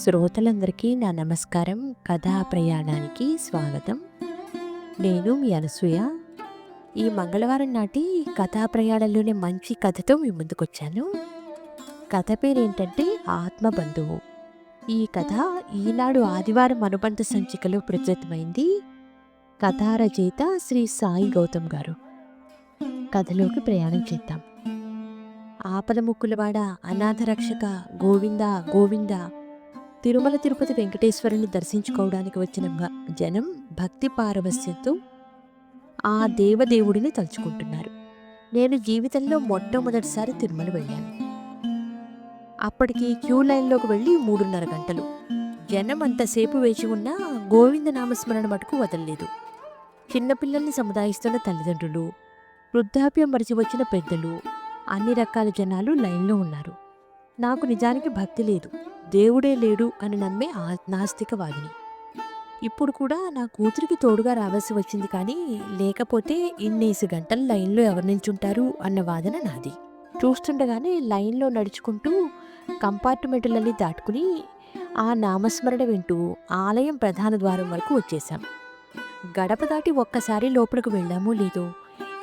శ్రోతలందరికీ నా నమస్కారం. కథా ప్రయాణానికి స్వాగతం. నేను మీ అనసూయ. ఈ మంగళవారం నాటి కథా ప్రయాణంలోనే మంచి కథతో మీ ముందుకొచ్చాను. కథ పేరేంటంటే ఆత్మబంధువు. ఈ కథ ఈనాడు ఆదివారం అనుబంధ సంచికలో ప్రచురితమైంది. కథా రచయిత శ్రీ సాయి గౌతమ్ గారు. కథలోకి ప్రయాణం చేద్దాం. ఆపద ముక్కులవాడ అనాథ రక్షక గోవింద గోవింద తిరుమల తిరుపతి వెంకటేశ్వరుని దర్శించుకోవడానికి వచ్చిన భ- జనం భక్తి పారవస్యంతో ఆ దేవదేవుడిని తలుచుకుంటున్నారు. నేను జీవితంలో మొట్టమొదటిసారి తిరుమల వెళ్ళాను. అప్పటికి క్యూ లైన్లోకి వెళ్ళి మూడున్నర గంటలు. జనం అంతసేపు వేచి ఉన్నా గోవింద నామస్మరణ మటుకు వదలలేదు. చిన్నపిల్లల్ని సముదాయిస్తున్న తల్లిదండ్రులు వృద్ధాప్యం మరిచి వచ్చిన పెద్దలు అన్ని రకాల జనాలు లైన్లో ఉన్నారు. నాకు నిజానికి భక్తి లేదు. దేవుడే లేడు అని నమ్మే ఆ- నాస్తికవాదిని. ఇప్పుడు కూడా నా కూతురికి తోడుగా రావాల్సి వచ్చింది కానీ లేకపోతే ఇన్నేసి గంటలు లైన్లో ఎవరు నించుంటారు అన్న వాదన నాది. చూస్తుండగానే లైన్లో నడుచుకుంటూ కంపార్ట్మెంట్లన్నీ దాటుకుని ఆ నామస్మరణ వింటూ ఆలయం ప్రధాన ద్వారం వరకు వచ్చేశాం. గడప దాటి ఒక్కసారి లోపలికి వెళ్ళామో లేదో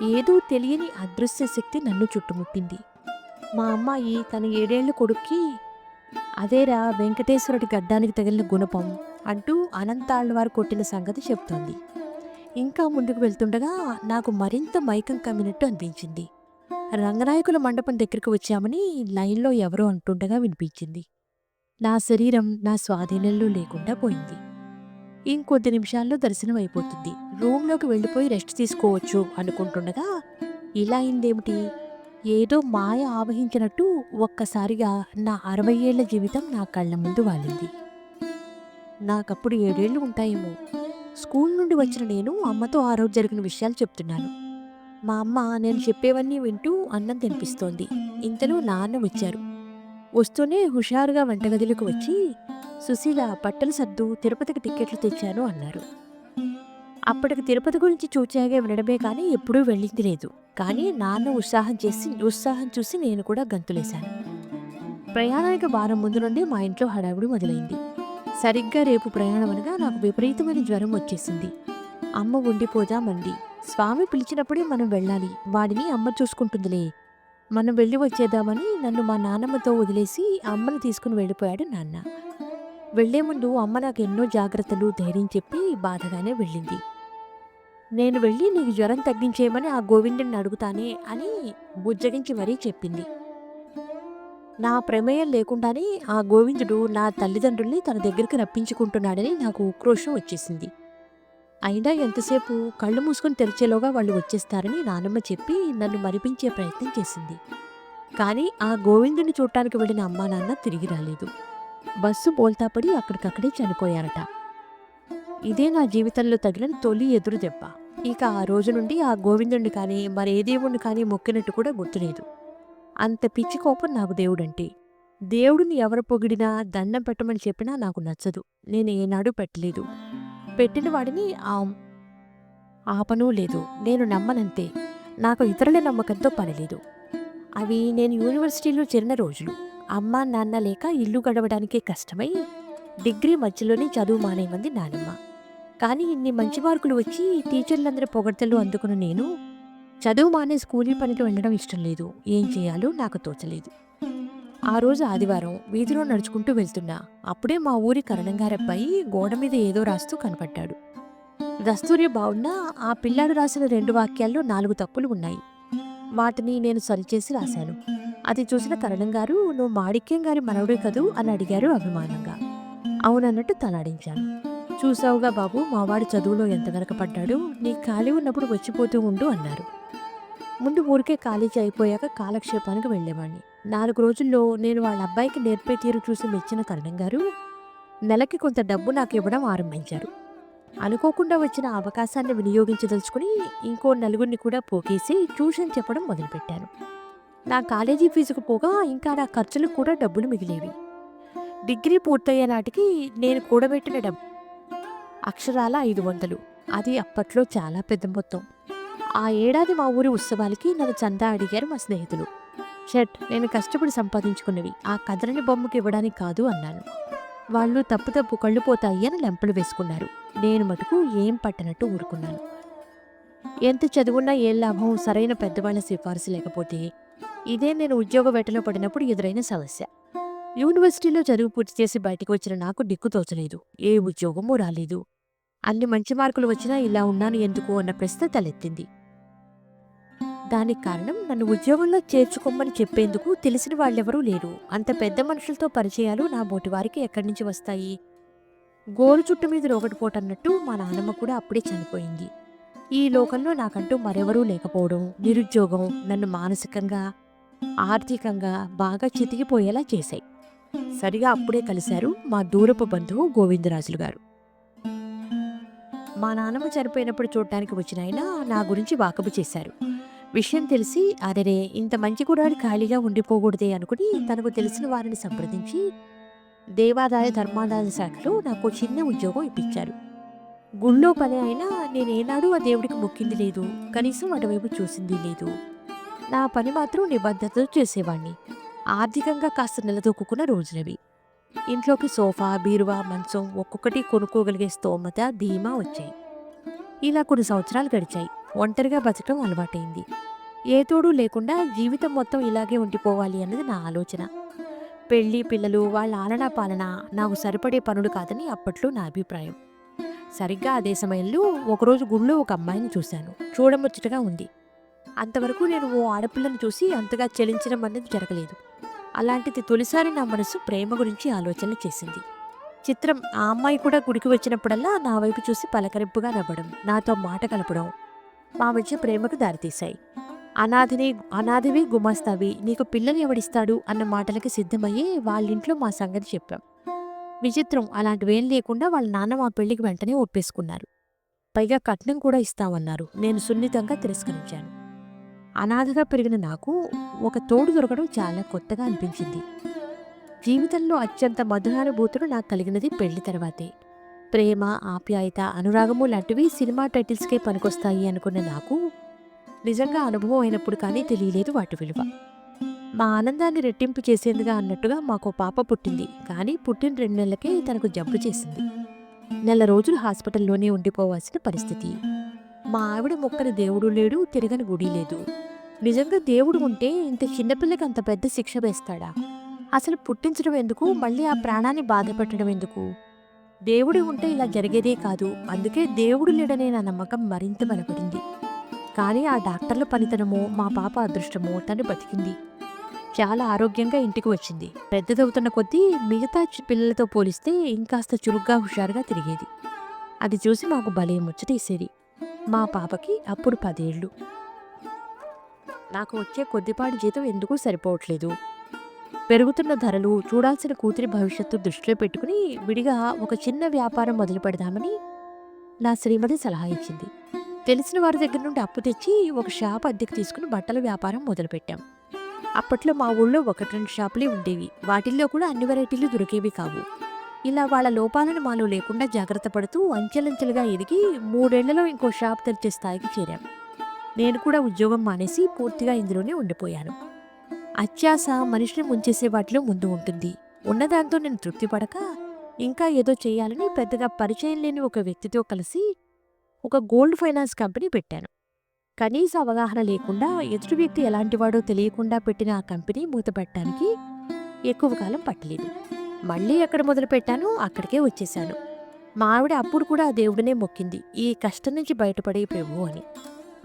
ఏదో తెలియని అదృశ్య శక్తి నన్ను చుట్టుముట్టింది. మా అమ్మాయి తన ఏడేళ్ళ కొడుక్కి అదేరా వెంకటేశ్వరుడి గడ్డానికి తగిలిన గుణపం అంటూ అనంతాళ్ళవారు కొట్టిన సంగతి చెప్తోంది. ఇంకా ముందుకు వెళ్తుండగా నాకు మరింత మైకం కమ్మినట్టు అనిపించింది. రంగనాయకుల మండపం దగ్గరికి వచ్చామని లైన్లో ఎవరో అంటుండగా వినిపించింది. నా శరీరం నా స్వాధీనంలో లేకుండా పోయింది. ఇంకొద్ది నిమిషాల్లో దర్శనం అయిపోతుంది. రూమ్లోకి వెళ్ళిపోయి రెస్ట్ తీసుకోవచ్చు అనుకుంటుండగా ఇలా అయిందేమిటి? ఏదో మాయ ఆవహించినట్టు ఒక్కసారిగా నా అరవై ఏళ్ళ జీవితం నా కళ్ళ ముందు వాలింది. నాకప్పుడు ఏడేళ్ళు ఉంటాయేమో. స్కూల్ నుండి వచ్చిన నేను అమ్మతో ఆ రోజు జరిగిన విషయాలు చెప్తున్నాను. మా అమ్మ నేను చెప్పేవన్నీ వింటూ అన్నం తినిపిస్తోంది. ఇంతలో నాన్న వచ్చారు వస్తూనే హుషారుగా వంటగదిలోకి వచ్చి సుశీల బట్టలు సర్దు తిరుపతికి టిక్కెట్లు తెచ్చాను అన్నారు. అప్పటికి తిరుపతి గురించి చూచాగా వినడమే కానీ ఎప్పుడూ వెళ్ళింది లేదు. కానీ నాన్న ఉత్సాహం చేసి ఉత్సాహం చూసి నేను కూడా గంతులేశాను. ప్రయాణానికి వారం ముందు నుండి మా ఇంట్లో హడావుడి మొదలైంది. సరిగ్గా రేపు ప్రయాణం అనగా నాకు విపరీతమైన జ్వరం వచ్చేసింది. అమ్మ ఉండిపోదామండి స్వామి పిలిచినప్పుడే మనం వెళ్ళాలి. వాడిని అమ్మ చూసుకుంటుందిలే. మనం వెళ్ళి వచ్చేద్దామని నన్ను మా నాన్నమ్మతో వదిలేసి అమ్మని తీసుకుని వెళ్ళిపోయాడు నాన్న. వెళ్ళే ముందు అమ్మ నాకు ఎన్నో జాగ్రత్తలు ధైర్యం చెప్పి బాధగానే వెళ్ళింది. నేను వెళ్ళి నీకు జ్వరం తగ్గించేయమని ఆ గోవిందుని అడుగుతానే అని బుజ్జగించి మరీ చెప్పింది. నా ప్రమేయం లేకుండానే ఆ గోవిందుడు నా తల్లిదండ్రుల్ని తన దగ్గరికి రప్పించుకుంటున్నాడని నాకు ఉక్రోషం వచ్చేసింది. అయినా ఎంతసేపు కళ్ళు మూసుకొని తెరిచేలోగా వాళ్ళు వచ్చేస్తారని నానమ్మ చెప్పి నన్ను మరిపించే ప్రయత్నం చేసింది. కానీ ఆ గోవిందుని చూడటానికి వెళ్ళిన అమ్మా నాన్న తిరిగి రాలేదు. బస్సు బోల్తాపడి అక్కడికక్కడే చనిపోయారట. ఇదే నా జీవితంలో తగిలిన తొలి ఎదురు దెబ్బ. ఇక ఆ రోజు నుండి ఆ గోవిందుడిని కానీ మరే దేవుణ్ణి కానీ మొక్కినట్టు కూడా గుర్తులేదు. అంత పిచ్చి కోపం నాకు దేవుడంటే. దేవుడిని ఎవరు పొగిడినా దండం పెట్టమని చెప్పినా నాకు నచ్చదు. నేను ఏనాడు పెట్టలేదు. పెట్టిన వాడిని ఆపనూ లేదు. నేను నమ్మనంతే. నాకు ఇతరుల నమ్మకంతో పనిలేదు అవి నేను యూనివర్సిటీలో చేరిన రోజులు. అమ్మ నాన్న లేక ఇల్లు గడవడానికే కష్టమై డిగ్రీ మధ్యలోనే చదువు మానేమంది నానమ్మ. కానీ ఇన్ని మంచి మార్కులు వచ్చి టీచర్లందరి పొగడ్తలు అందుకున్న నేను చదువు మానే స్కూలీ పనికి వెళ్ళడం ఇష్టం లేదు. ఏం చేయాలో నాకు తోచలేదు. ఆ రోజు ఆదివారం వీధిలో నడుచుకుంటూ వెళ్తున్నా. అప్పుడే మా ఊరి కరణంగారబ్బాయి గోడ మీద ఏదో రాస్తూ కనపడ్డాడు. దస్తూరి బాగున్నా ఆ పిల్లాడు రాసిన రెండు వాక్యాల్లో నాలుగు తప్పులు ఉన్నాయి. వాటిని నేను సరిచేసి రాశాను. అది చూసిన కరణం గారు నువ్వు మాణిక్యం గారి మనవడే కదూ? అని అడిగారు అభిమానంగా. అవునన్నట్టు తలాడించాను. చూసావుగా బాబు మావాడు చదువులో ఎంత వెనకపడ్డాడు నీ ఖాళీ ఉన్నప్పుడు వచ్చిపోతూ ఉండు అన్నారు. ముందు ఊరికే ఖాళీ అయిపోయాక కాలక్షేపానికి వెళ్ళేవాడిని నాలుగు రోజుల్లో నేను వాళ్ళ అబ్బాయికి నేర్పే తీరు చూసి మెచ్చిన కరణం గారు నెలకి కొంత డబ్బు నాకు ఇవ్వడం ఆరంభించారు. అనుకోకుండా వచ్చిన అవకాశాన్ని వినియోగించదలుచుకుని ఇంకో నలుగురిని కూడా పోకేసి ట్యూషన్ చెప్పడం మొదలుపెట్టాను. నా కాలేజీ ఫీజుకు పోగా ఇంకా నా ఖర్చులకు కూడా డబ్బులు మిగిలేవి. డిగ్రీ పూర్తయ్యే నాటికి నేను కూడబెట్టిన డబ్బు అక్షరాల ఐదు వందలు. అది అప్పట్లో చాలా పెద్ద మొత్తం. ఆ ఏడాది మా ఊరి ఉత్సవాలకి నన్ను చందా అడిగారు మా స్నేహితులు. షట్ నేను కష్టపడి సంపాదించుకున్నవి. ఆ కదలని బొమ్మకి ఇవ్వడానికి కాదు అన్నాను. వాళ్ళు తప్పు తప్పు కళ్ళు పోతాయి అని లెంపలు వేసుకున్నారు. నేను మటుకు ఏం పట్టనట్టు ఊరుకున్నాను. ఎంత చదువున్నా ఏం లాభం? సరైన పెద్దవాళ్ళ సిఫార్సు లేకపోతే ఇదే నేను ఉద్యోగ వేటలో పడినప్పుడు ఎదురైన సమస్య. యూనివర్సిటీలో చదువు పూర్తి చేసి బయటకు వచ్చిన నాకు దిక్కు తోచలేదు. ఏ ఉద్యోగమూ రాలేదు. అన్ని మంచి మార్కులు వచ్చినా ఇలా ఉన్నాను ఎందుకు? అన్న ప్రశ్న తలెత్తింది. దానికి కారణం నన్ను ఉద్యోగంలో చేర్చుకోమని చెప్పేందుకు తెలిసిన వాళ్ళెవరూ లేరు. అంత పెద్ద మనుషులతో పరిచయాలు నా బోటి వారికి ఎక్కడి నుంచి వస్తాయి? గోరు చుట్టు మీద రోగటిపోటన్నట్టు మా నాన్నమ్మ కూడా అప్పుడే చనిపోయింది. ఈ లోకంలో నాకంటూ మరెవరూ లేకపోవడం నిరుద్యోగం నన్ను మానసికంగా ఆర్థికంగా బాగా చితికిపోయేలా చేశాయి. సరిగా అప్పుడే కలిశారు మా దూరపు బంధువు గోవిందరాజులు గారు. మా నాన్నమ్మ చనిపోయినప్పుడు చూడటానికి వచ్చిన ఆయన నా గురించి వాకబు చేశారు. విషయం తెలిసి అరెరే ఇంత మంచి కురాడు ఖాళీగా ఉండిపోకూడదే అనుకుని తనకు తెలిసిన వారిని సంప్రదించి దేవాదాయ ధర్మాదాయ శాఖలో నాకు చిన్న ఉద్యోగం ఇప్పించారు. గుళ్ళో పని అయినా నేనేనాడు ఆ దేవుడికి మొక్కింది లేదు. కనీసం అటువైపు చూసింది లేదు. నా పని మాత్రం నిబద్ధతతో చేసేవాణ్ణి. ఆర్థికంగా కాస్త నిలదొక్కున్న రోజునవి ఇంట్లోకి సోఫా బీరువా మంచం ఒక్కొక్కటి కొనుక్కోగలిగే స్తోమత ధీమా వచ్చాయి. ఇలా కొన్ని సంవత్సరాలు గడిచాయి. ఒంటరిగా బతకడం అలవాటైంది. ఏ తోడు లేకుండా జీవితం మొత్తం ఇలాగే ఉండిపోవాలి అన్నది నా ఆలోచన. పెళ్ళి పిల్లలు వాళ్ళ ఆలనా పాలన నాకు సరిపడే పనులు కాదని అప్పట్లో నా అభిప్రాయం. సరిగ్గా అదే సమయంలో ఒకరోజు గుళ్ళో ఒక అమ్మాయిని చూశాను. చూడముచ్చటగా ఉంది. అంతవరకు నేను ఓ ఆడపిల్లను చూసి అంతగా చెలించడం అనేది జరగలేదు. అలాంటిది తొలిసారి నా మనసు ప్రేమ గురించి ఆలోచన చేసింది. చిత్రం ఆ అమ్మాయి కూడా గుడికి వచ్చినప్పుడల్లా నా వైపు చూసి పలకరింపుగా నవ్వడం నాతో మాట కలపడం మా మధ్య ప్రేమకు దారితీశాయి. అనాథిని అనాథివి గుమాస్తావి నీకు పిల్లలు ఎవడిస్తాడు అన్న మాటలకి సిద్ధమయ్యే వాళ్ళింట్లో మా సంగతి చెప్పాం. విచిత్రం అలాంటివేం లేకుండా వాళ్ళ నాన్న మా పెళ్ళికి వెంటనే ఒప్పేసుకున్నారు. పైగా కట్నం కూడా ఇస్తామన్నారు నేను సున్నితంగా తిరస్కరించాను. అనాథగా పెరిగిన నాకు ఒక తోడు దొరకడం చాలా కొత్తగా అనిపించింది. జీవితంలో అత్యంత మధురానుభూతులు నాకు కలిగినది పెళ్ళి తర్వాతే. ప్రేమ ఆప్యాయత అనురాగము లాంటివి సినిమా టైటిల్స్కే పనికొస్తాయి అనుకున్న నాకు నిజంగా అనుభవం అయినప్పుడు కానీ తెలియలేదు వాటి విలువ. మా ఆనందాన్ని రెట్టింపు చేసేందుగా అన్నట్టుగా మాకు పాప పుట్టింది. కానీ పుట్టిన రెండు నెలలకే తనకు జబ్బు చేసింది. నెల రోజులు హాస్పిటల్లోనే ఉండిపోవాల్సిన పరిస్థితి. మా ఆవిడ మొక్కని దేవుడు లేడు తిరగని గుడి లేదు. నిజంగా దేవుడు ఉంటే ఇంత చిన్నపిల్లకి అంత పెద్ద శిక్ష వేస్తాడా? అసలు పుట్టించడం ఎందుకు? మళ్ళీ ఆ ప్రాణాన్ని బాధపెట్టడం ఎందుకు? దేవుడు ఉంటే ఇలా జరిగేదే కాదు. అందుకే దేవుడు లేడనే నా నమ్మకం మరింత బలపడింది. కానీ ఆ డాక్టర్ల పనితనమో మా పాప అదృష్టమో తను బతికింది. చాలా ఆరోగ్యంగా ఇంటికి వచ్చింది. పెద్దదవుతున్న కొద్దీ మిగతా పిల్లలతో పోలిస్తే ఇంకాస్త చురుగ్గా హుషారుగా తిరిగేది. అది చూసి మాకు భలే ముచ్చటేసేది మా పాపకి అప్పుడు పదేళ్ళు. నాకు వచ్చే కొద్దిపాటి జీతం ఎందుకు సరిపోవట్లేదు. పెరుగుతున్న ధరలు చూడాల్సిన కూతురి భవిష్యత్తు దృష్టిలో పెట్టుకుని విడిగా ఒక చిన్న వ్యాపారం మొదలు పెడదామని నా శ్రీమతి సలహా ఇచ్చింది. తెలిసిన వారి దగ్గర నుండి అప్పు తెచ్చి ఒక షాప్ అద్దెకు తీసుకుని బట్టల వ్యాపారం మొదలుపెట్టాం. అప్పట్లో మా ఊళ్ళో ఒకటి రెండు షాపులే ఉండేవి. వాటిల్లో కూడా అన్ని వెరైటీలు దొరికేవి కావు. ఇలా వాళ్ళ లోపాలను మాలో లేకుండా జాగ్రత్త పడుతూ అంచెలంచెలుగా ఎదిగి మూడేళ్ళలో ఇంకో షాప్ తెరిచే స్థాయికి చేరాం. నేను కూడా ఉద్యోగం మానేసి పూర్తిగా ఇందులోనే ఉండిపోయాను. అత్యాస మనిషిని ముంచేసే వాటిలో ముందు ఉంటుంది. ఉన్నదాంతో నేను తృప్తి పడక ఇంకా ఏదో చేయాలని పెద్దగా పరిచయం లేని ఒక వ్యక్తితో కలిసి ఒక గోల్డ్ ఫైనాన్స్ కంపెనీ పెట్టాను. కనీస అవగాహన లేకుండా ఎదుటి వ్యక్తి ఎలాంటివాడో తెలియకుండా పెట్టిన ఆ కంపెనీ మూతపెట్టడానికి ఎక్కువ కాలం పట్టలేదు. మళ్ళీ ఎక్కడ మొదలు పెట్టాను అక్కడికే వచ్చేశాను. మా ఆవిడ అప్పుడు కూడా ఆ దేవుడినే మొక్కింది. ఈ కష్టం నుంచి బయటపడే ప్రభు అని.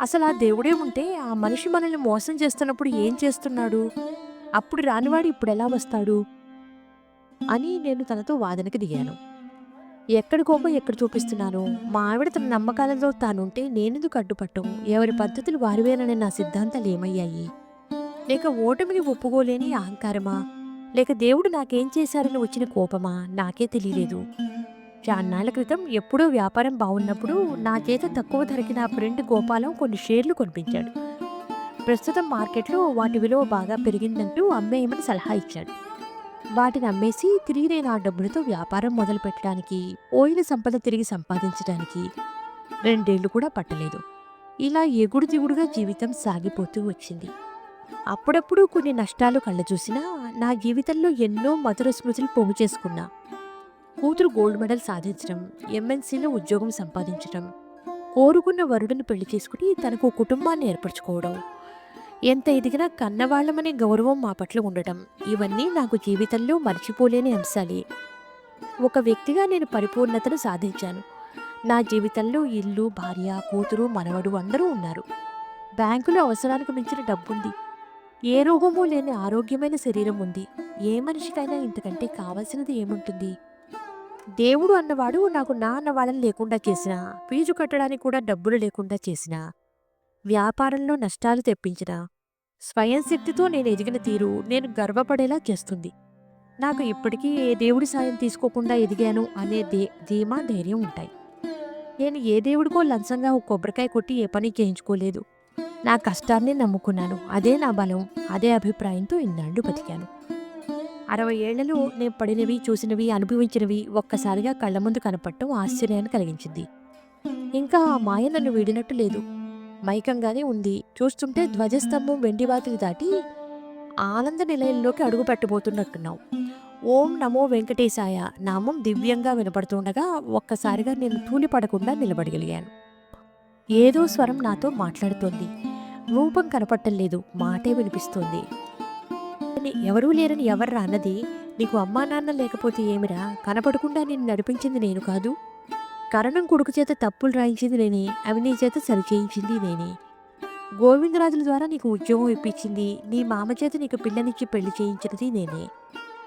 అసలు ఆ దేవుడే ఉంటే ఆ మనిషి మనల్ని మోసం చేస్తున్నప్పుడు ఏం చేస్తున్నాడు? అప్పుడు రానివాడు ఇప్పుడు ఎలా వస్తాడు? అని నేను తనతో వాదనకి దిగాను. ఎక్కడి కోపం ఎక్కడ చూపిస్తున్నాను? మా ఆవిడ తన నమ్మకాలతో తానుంటే నేనెందుకు అడ్డుపట్టం ఎవరి పద్ధతులు వారివేననే నా సిద్ధాంతాలు ఏమయ్యాయి? లేక ఓటమిని ఒప్పుకోలేని అహంకారమా? లేక దేవుడు నాకేం చేశారని వచ్చిన కోపమా? నాకే తెలియలేదు. చాన్నాళ్ళ క్రితం ఎప్పుడూ వ్యాపారం బాగున్నప్పుడు నా చేత తక్కువ ధరకి నా ఫ్రెండ్ గోపాలం కొన్ని షేర్లు కొనిపించాడు. ప్రస్తుతం మార్కెట్లో వాటి విలువ బాగా పెరిగిందంటూ అమ్మేయమని సలహా ఇచ్చాడు. వాటిని అమ్మేసి తిరిగి నేను ఆ డబ్బులతో వ్యాపారం మొదలు పెట్టడానికి పోయిన సంపద తిరిగి సంపాదించడానికి రెండేళ్ళు కూడా పట్టలేదు. ఇలా ఎగుడు దిగుడుగా జీవితం సాగిపోతూ వచ్చింది. అప్పుడప్పుడు కొన్ని నష్టాలు కళ్ళ చూసినా నా జీవితంలో ఎన్నో మధుర స్మృతులు పోగు చేసుకున్నా. కూతురు గోల్డ్ మెడల్ సాధించడం ఎంఎన్సీలో ఉద్యోగం సంపాదించడం కోరుకున్న వరుడిని పెళ్ళి చేసుకుని తనకు కుటుంబాన్ని ఏర్పరచుకోవడం. ఎంత ఎదిగినా కన్నవాళ్ళమనే గౌరవం మా పట్ల ఉండటం ఇవన్నీ నాకు జీవితంలో మర్చిపోలేని అంశాలే. ఒక వ్యక్తిగా నేను పరిపూర్ణతను సాధించాను. నా జీవితంలో ఇల్లు భార్య కూతురు మనవడు అందరూ ఉన్నారు. బ్యాంకులో అవసరానికి మించిన డబ్బుంది. ఏ రోగమూ లేని ఆరోగ్యమైన శరీరం ఉంది. ఏ మనిషికైనా ఇంతకంటే కావాల్సినది ఏముంటుంది? దేవుడు అన్నవాడు నాకు నా అన్నవాళ్ళని లేకుండా చేసిన ఫీజు కట్టడానికి కూడా డబ్బులు లేకుండా చేసిన వ్యాపారంలో నష్టాలు తెప్పించిన స్వయం శక్తితో నేను ఎదిగిన తీరు నేను గర్వపడేలా చేస్తుంది. నాకు ఇప్పటికీ ఏ దేవుడి సాయం తీసుకోకుండా ఎదిగాను అనే దే ధీమా ధైర్యం ఉంటాయి. నేను ఏ దేవుడికో లంచంగా ఒక కొబ్బరికాయ కొట్టి ఏ పని చేయించుకోలేదు. నా కష్టాన్ని నమ్ముకున్నాను. అదే నా బలం అదే అభిప్రాయంతో ఇన్నాళ్ళు బతికాను. అరవై ఏళ్ళలో నేను పడినవి చూసినవి అనుభవించినవి ఒక్కసారిగా కళ్ళ ముందు కనపడటం ఆశ్చర్యాన్ని కలిగించింది. ఇంకా ఆ మాయ నన్ను వీడినట్టు లేదు. మైకంగానే ఉంది. చూస్తుంటే ధ్వజస్తంభం వెండి వాకిలి దాటి ఆనంద నిలయంలోకి అడుగు పెట్టబోతున్నట్టున్నావు. ఓం నమో వెంకటేశాయ నామం దివ్యంగా వినపడుతుండగా ఒక్కసారిగా నేను తూలిపడకుండా నిలబడగలిగాను. ఏదో స్వరం నాతో మాట్లాడుతోంది. రూపం కనపట్టం లేదు. మాటే వినిపిస్తోంది. ఎవరూ లేరని ఎవర్రా అన్నది? నీకు అమ్మా నాన్న లేకపోతే ఏమిరా? కనపడకుండా నిన్ను నడిపించింది నేను కాదు. కరణం కొడుకు చేత తప్పులు రాయించింది నేనే అవి నీ చేత సరిచేయించింది నేనే. గోవిందరాజుల ద్వారా నీకు ఉద్యోగం ఇప్పించింది నీ మామ చేత నీకు పిల్లనిచ్చి పెళ్ళి చేయించినది నేనే.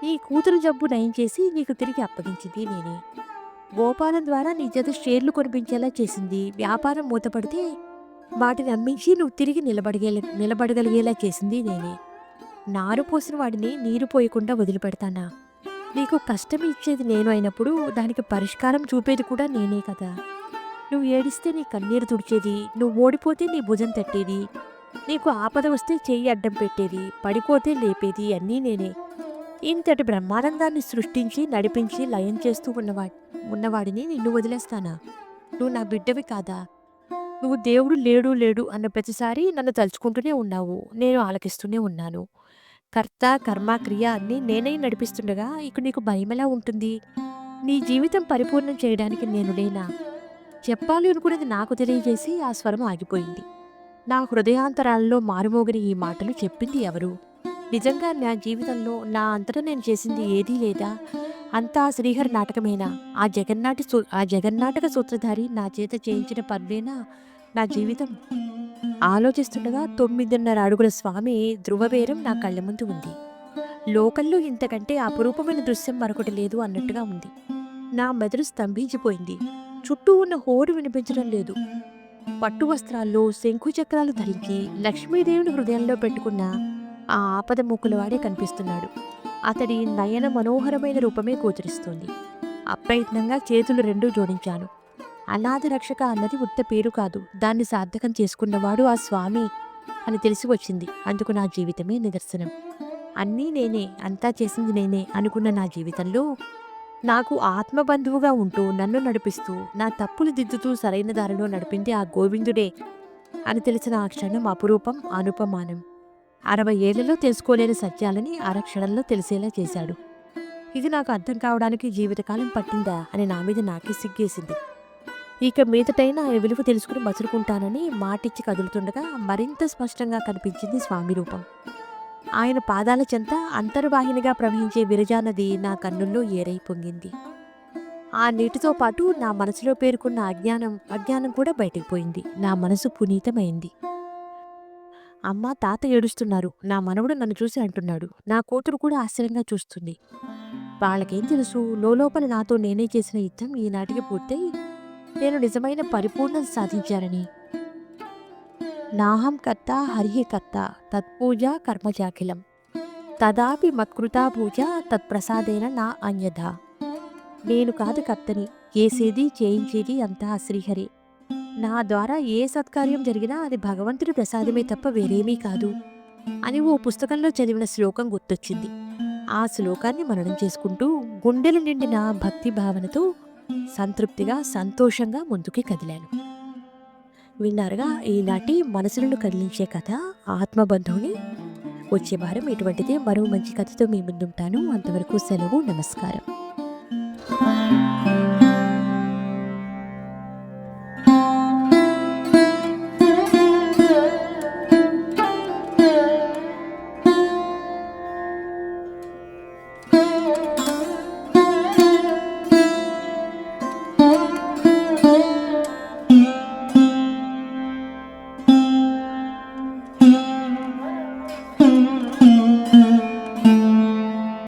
నీ కూతురు జబ్బు నయం చేసి నీకు తిరిగి అప్పగించింది నేనే. గోపాలం ద్వారా నీ చేత షేర్లు కొనిపించేలా చేసింది. వ్యాపారం మూతపడితే వాటిని అమ్మించి నువ్వు తిరిగి నిలబడగే నిలబడగలిగేలా చేసింది నేనే. నారు పోసిన వాడిని నీరు పోయకుండా వదిలిపెడతానా? నీకు కష్టం ఇచ్చేది నేను అయినప్పుడు దానికి పరిష్కారం చూపేది కూడా నేనే కదా. నువ్వు ఏడిస్తే నీ కన్నీరు తుడిచేది నువ్వు ఓడిపోతే నీ భుజం తట్టేది నీకు ఆపద వస్తే చెయ్యి అడ్డం పెట్టేది పడిపోతే లేపేది అన్నీ నేనే. ఇంతటి బ్రహ్మానందాన్ని సృష్టించి నడిపించి లయం చేస్తూ ఉన్నవా ఉన్నవాడిని నిన్ను వదిలేస్తానా? నువ్వు నా బిడ్డవి కాదా? నువ్వు దేవుడు లేడు లేడు అన్న ప్రతిసారి నన్ను తలుచుకుంటూనే ఉన్నావు. నేను ఆలకిస్తూనే ఉన్నాను. కర్త కర్మ క్రియ అన్నీ నేనే నడిపిస్తుండగా ఇక నీకు భయమెలా ఉంటుంది? నీ జీవితం పరిపూర్ణం చేయడానికి నేను లేనా చెప్పాలి అనుకునేది నాకు తెలియజేసి ఆ స్వరం ఆగిపోయింది. నా హృదయాంతరాలలో మారుమోగిన ఈ మాటలు చెప్పింది ఎవరు? నిజంగా నా జీవితంలో నా అంతటా నేను చేసింది ఏదీ లేదా? అంతా శ్రీహరి నాటకమేనా? ఆ జగన్నాటి సూ ఆ జగన్నాటక సూత్రధారి నా చేత చేయించిన పనులేనా? నా జీవితం. ఆలోచిస్తుండగా తొమ్మిదిన్నర అడుగుల స్వామి ధృవబేరం నా కళ్ళ ముందు ఉంది. లోకల్లో ఇంతకంటే అపురూపమైన దృశ్యం మరొకటి లేదు అన్నట్టుగా ఉంది. నా మెదడు స్తంభించిపోయింది. చుట్టూ ఉన్న హోరు వినిపించడం లేదు. పట్టు వస్త్రాల్లో శంకు చక్రాలు ధరించి లక్ష్మీదేవిని హృదయంలో పెట్టుకున్న ఆ ఆపద మూకులవాడే కనిపిస్తున్నాడు. అతడి నయన మనోహరమైన రూపమే గోచరిస్తోంది. అప్రయత్నంగా చేతులు రెండూ జోడించాను. అనాథ రక్షక అన్నది ఉత్త పేరు కాదు. దాన్ని సార్థకం చేసుకున్నవాడు ఆ స్వామి అని తెలిసి వచ్చింది. అందుకు నా జీవితమే నిదర్శనం. అన్నీ నేనే అంతా చేసింది నేనే అనుకున్న నా జీవితంలో నాకు ఆత్మబంధువుగా ఉంటూ నన్ను నడిపిస్తూ నా తప్పులు దిద్దుతూ సరైన దారిలో నడిపింది ఆ గోవిందుడే అని తెలిసిన ఆ క్షణం అపురూపం అనుపమానం. అరవై ఏళ్ళలో తెలుసుకోలేని సత్యాలని అరక్షణంలో తెలిసేలా చేశాడు. ఇది నాకు అర్థం కావడానికి జీవితకాలం పట్టిందా అని నా మీద నాకే సిగ్గేసింది. ఇక మీదటైనా ఆయన విలువ తెలుసుకుని మసులుకుంటానని మాటిచ్చి కదులుతుండగా మరింత స్పష్టంగా కనిపించింది స్వామి రూపం. ఆయన పాదాల చెంత అంతర్వాహినిగా ప్రవహించే విరజానది నా కన్నుల్లో ఏరై పొంగింది. ఆ నీటితో పాటు నా మనసులో పేరుకున్న అజ్ఞానం అజ్ఞానం కూడా బయటకు పోయింది. నా మనసు పునీతమైంది. అమ్మ తాత ఏడుస్తున్నారు. నా మనవడు నన్ను చూసి అంటున్నాడు. నా కూతురు కూడా ఆశ్చర్యంగా చూస్తుంది. వాళ్ళకేం తెలుసు? లోపల నాతో నేనే చేసిన యుద్ధం ఈనాటికి పూర్తయి నేను నిజమైన పరిపూర్ణం సాధించానని. నాహం కర్త హరిహి కర్త తత్పూజ కర్మజాఖిలం. తదాపి మత్కృతా పూజ తత్ప్రసాదేన నా అన్యథ. నేను కాదు కర్తని చేసేది చేయించేది అంతా శ్రీహరి. నా ద్వారా ఏ సత్కార్యం జరిగినా అది భగవంతుడి ప్రసాదమే తప్ప వేరేమీ కాదు. అని ఓ పుస్తకంలో చదివిన శ్లోకం గుర్తొచ్చింది. ఆ శ్లోకాన్ని మననం చేసుకుంటూ గుండెలు నిండిన భక్తి భావనతో సంతృప్తిగా సంతోషంగా ముందుకి కదిలాను. విన్నారుగా ఈనాటి మనసులను కదిలించే కథ ఆత్మబంధువుని వచ్చే వారం ఇటువంటిదే మరో మంచి కథతో మీ ముందుంటాను. అంతవరకు సెలవు నమస్కారం.